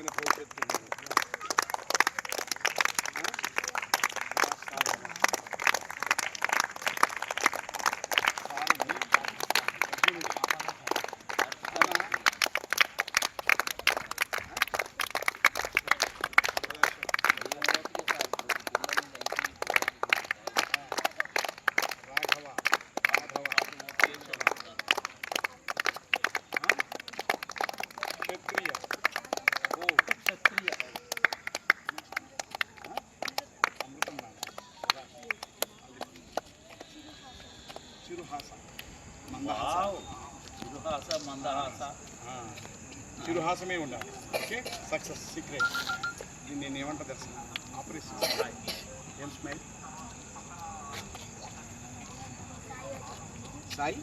going to break it to you. Thank you. చిరుహాస మందహాస wow చిరుహాస మందహాస ఆ, చిరుహాసమే ఉండాలి okay success secret ఇది నేను ఏమంటా తెలుసు ఆపరేషన్ ఏం స్మైల్ సాయి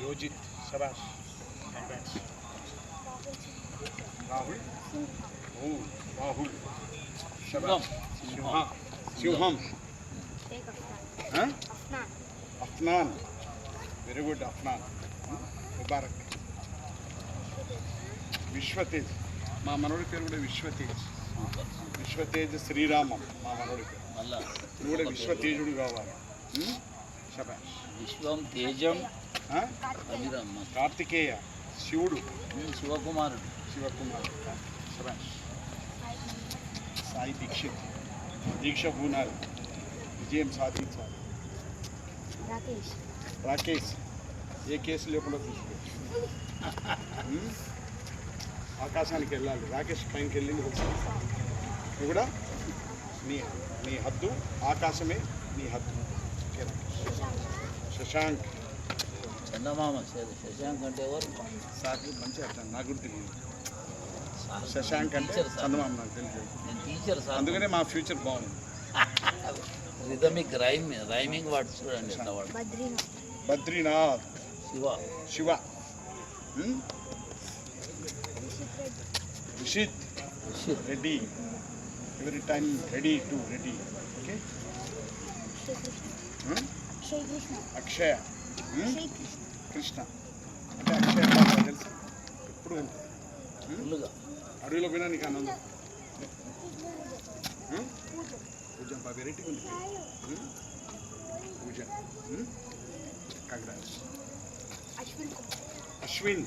యోజిత్ శబాష్ కంగ్రాట్స్ రాహుల్ శబాష్ సింహ సింహం ఆ? అఫ్నాన్ వెరీ గుడ్ అఫ్నాన్ ముబారక్ విశ్వతేజ్ మా మనోడి పేరు కూడా విశ్వతేజ్ విశ్వతేజ్ శ్రీరామం మా మనోడి పేరు మళ్ళా నువ్వు కూడా విశ్వతేజుడు కావాలి? శబాష్ విశ్వం తేజం కార్తికేయ శివుడు శివకుమారుడు శివకుమార్ శబాష్ సాయి దీక్షిత్ దీక్ష పూనాలు విజయం సాధించాలి రాకేష్ రాకేష్ ఏ కేసు లేకుండా చూసుకో? ఆకాశానికి వెళ్ళాలి రాకేష్ పైనకి వెళ్ళింది తెలుసా నువ్వు కూడా నీ నీ హద్దు ఆకాశమే నీ హద్దు శశాంక్ చందమామ శశాంక్ అంటే ఎవరు సాకి మంచి అర్థం నా గుర్తు శశాంక్ అంటే టీచర్ సార్. చందమామ నాకు తెలియదు నేను టీచర్ సార్. అందుకనే మా ఫ్యూచర్ బాగుంది. రిథమిక్ రైమ్ రైమింగ్ వాడు చూడండి వాడు. Badrinath. Shiva. Shiva. Rishith. Reddy. Every time ready to ready okay Akshaya. Krishna. అంటే అక్షయ తెలుసు. ఫుల్గా అడవిలో పోయినా నీకు ఆనందం? పూజ. బా వెరైటీ ఉంది? పూజ. కంగ్రాట్స్ అశ్విన్. అశ్విన్.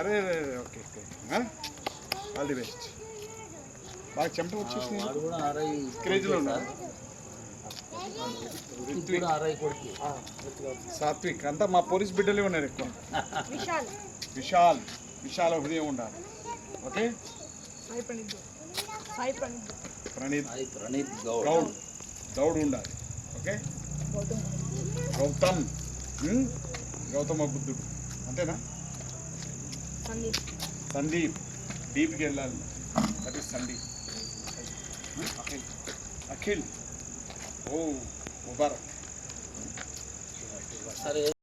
అరే okay okay. All the best. బాగా చెమట వచ్చేసింది. క్రేజ్లో ఉన్నాడు రిత్విక్ కూడా అరై కొడుకు సాత్విక్. అంతా మా పోలీస్ బిడ్డలే ఉన్నారు ఎక్కువ. విశాల్. విశాల్. విశాల హృదయం ఉండాలి. ఓకే? ప్రణీత్. ప్రణీత్. గౌడ్. గౌడ్. ఉండాలి. ఓకే? గౌతమ్. గౌతమ్ బుద్ధుడు. అంతేనా? సందీప్. సందీప్. డీప్కి వెళ్ళాలి. That is Sandeep? Akhil. Akhil. Oh, Mubarak.